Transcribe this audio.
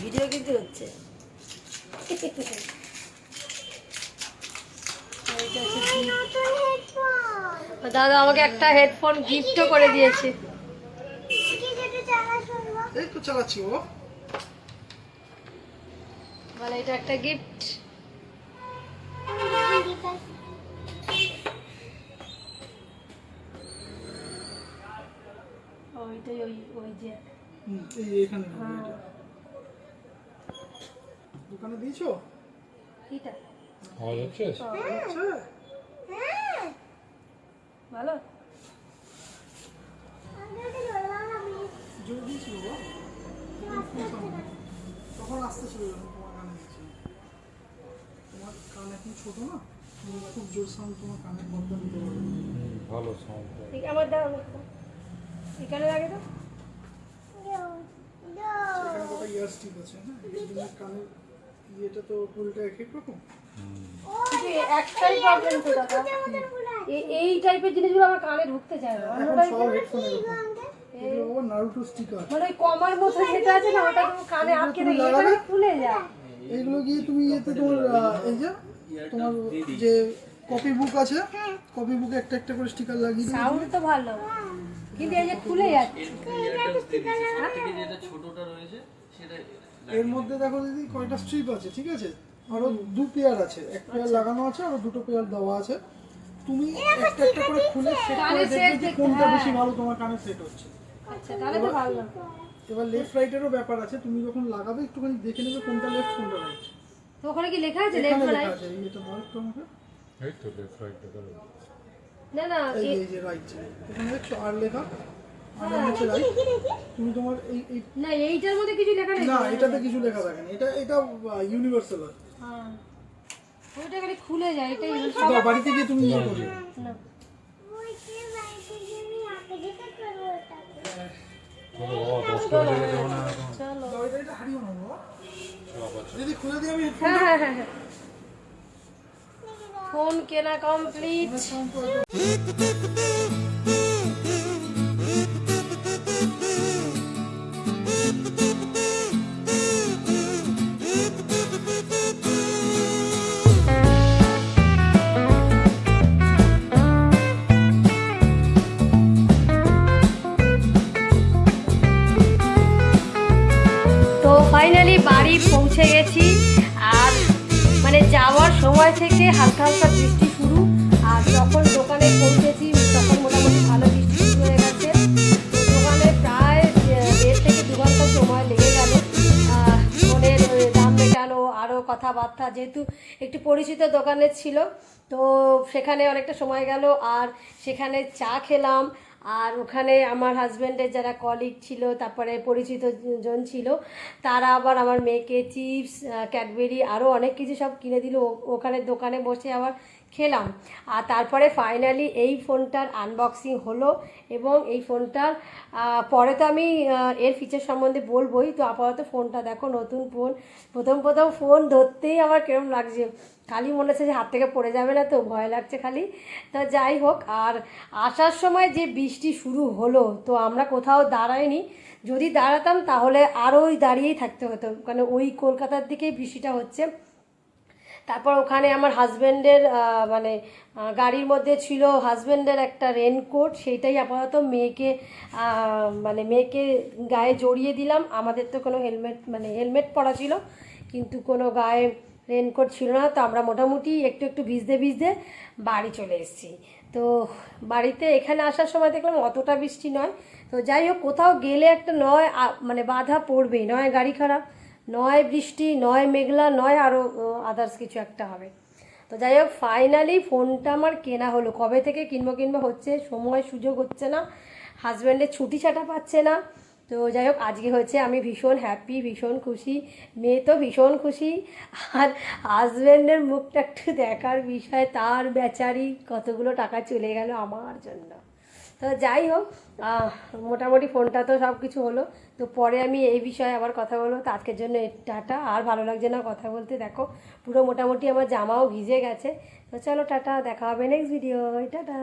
Video কিন্তু হচ্ছে। এইটা দাদা আমাকে একটা হেডফোন গিফটও করে দিয়েছে। এই তো চালাচ্ছি ও। মানে এটা একটা গিফট ওইটাই ওই ওই যে। হুম, এই এখানে হ্যাঁ। দোকানে দিয়েছ? এইটা আওয়াজ হচ্ছে ভালো? জোর দিয়েছিল গো। তখন আসতেছিল যখন তোমার কানে দিয়েছিল। তোমার কান এখন ছোট না? খুব জোর সাউন্ড তোমার কানের মধ্যে নিতে পারবে ভালো সাউন্ড ঠিক আমার দাও। এখানে লাগে তো? এখানে কটা ইয়ার স্টিক আছে হ্যাঁ এই ইয়েটা তো ফুলটা এক এক রকম একটাই প্রবলেম তো দাদা। এই- এই টাইপের জিনিসগুলো আমার কানে ঢুকতে চায় না। নারুটো স্টিকার মানে ওই কমার মতো যেটা আছে না ওটা তুমি কানে আটকে খুলে যায় এইগুলো গিয়ে তুমি ইয়েতে তোমার এই যে তোমার যে কপি বুক আছে কপি বুকে একটা একটা করে স্টিকার লাগিয়ে সাউন্ড তো ভালো। কিন্তু এই যে খুলে যাচ্ছে। যেটা ছোটটা রয়েছে সেটা এর মধ্যে দেখো দিদি কয়টা স্ট্রিপ আছে ঠিক আছে? আরও দু পেয়ার আছে এক পেয়ার লাগানো আছে আর দুটো পেয়ার দেওয়া আছে। তুমি একটা একটা করে খুলে সেট করে দেখবে যে কোনটা। বেশি ভালো তোমার কানে সেট হচ্ছে। আচ্ছা তাহলে তো ভালো। এবার লেফট রাইটেরও ব্যাপার আছে তুমি যখন লাগাবে একটুখানি দেখে নেবে কোনটা লেফট কোনটা রাইট তো ওখানে কি লেখা আছে? লেফট লেখা রাইট আছে এটা দাও একটু আমাকে। এই তো লেফট রাইট না না এই যে, রাইট এখানে আর লেখা? তুমি তোমার এই না এইটার মধ্যে কিছু লেখা নেই। না এটাতে কিছু লেখা থাকে না। এটা এটা ইউনিভার্সাল হ্যাঁ। ওইটা খালি খুলে যায় এটাই দাও, বাড়িতে গিয়ে তুমি ইয়ে করবে। না। চলো বাবা দশটা থেকে হালকা হালকা বৃষ্টি শুরু, আর যখন দোকানে পৌঁছেছি, তখন মোটামুটি ভালো বৃষ্টি শুরু হয়ে গেছে। দোকানে প্রায় দেড় থেকে দু ঘণ্টা সময় লেগে গেল। ফোনের দাম মেটানো আরও কথাবার্তা, যেহেতু একটু পরিচিত দোকানে ছিল, তো সেখানে অনেকটা সময় গেল, আর সেখানে চা খেলাম আর ওখানে আমার হাজব্যান্ডের যারা কলিগ ছিল, তারপরে পরিচিত জন ছিল, তারা আবার আমার মেয়েকে চিপস ক্যাডবেরি আরও অনেক কিছু সব কিনে দিল। ওখানে দোকানে বসে আবার খেলাম। আর তারপরে ফাইনালি এই ফোনটার আনবক্সিং হলো এবং এই ফোনটার পরে তো আমি এর ফিচার সম্বন্ধে বলবোই। তো আপাতত ফোনটা দেখো, নতুন ফোন প্রথম প্রথম ফোন ধরতেই আমার কিরম লাগছে। খালি মনে হচ্ছে যে হাত থেকে পড়ে যাবে না তো, ভয় লাগছে খালি। তা যাই হোক, আর আসার সময় যে বৃষ্টি শুরু হলো, তো আমরা কোথাও দাঁড়াইনি। যদি দাঁড়াতাম তাহলে আরোই দাঁড়িয়েই থাকতে হতো কারণ ওই কলকাতার দিকেই বৃষ্টিটা হচ্ছে। তারপর ওখানে আমার হাজব্যান্ডের মানে গাড়ির মধ্যে ছিল হাজব্যান্ডের একটা রেনকোট, সেইটাই আপাতত মেয়েকে মানে মেয়েকে গায়ে জড়িয়ে দিলাম। আমাদের তো কোনো হেলমেট মানে হেলমেট পরা ছিল, কিন্তু কোনো গায়ে রেনকোট ছিল না, তো আমরা মোটামুটি একটু একটু ভিজতে ভিজতে বাড়ি চলে এসেছি। তো বাড়িতে এখানে আসার সময় দেখলাম অতটা বৃষ্টি নয়। তো যাই হোক, কোথাও গেলে একটা নয় মানে বাধা পড়বেই। নয় গাড়ি খারাপ, নয় বৃষ্টি, নয় মেঘলা, নয় আরও আদার্স কিছু একটা হবে। তো যাই হোক ফাইনালি ফোনটা আমার কেনা হলো। কবে থেকে কিনবো কিনবো হচ্ছে, সময় সুযোগ হচ্ছে না হাজব্যান্ডের ছুটি ছাটা পাচ্ছে না। তো যাই হোক, আজকে হচ্ছে আমি ভীষণ হ্যাপি ভীষণ খুশি। মেয়ে তো ভীষণ খুশি। আর হাজব্যান্ডের মুখটা একটু দেখার বিষয়, তার বেচারি কতগুলো টাকা চলে গেল আমার জন্য। তো যাই হোক মোটামুটি ফোনটা তো সব কিছু হলো। তো পরে আমি এই বিষয়ে আবার কথা বলব। তো আজকের জন্য টাটা। আর ভালো লাগছে না কথা বলতে, দেখো, পুরো মোটামুটি আমার জামাও ভিজে গেছে। তো চলো, টাটা, দেখা হবে নেক্সট ভিডিও টাটা।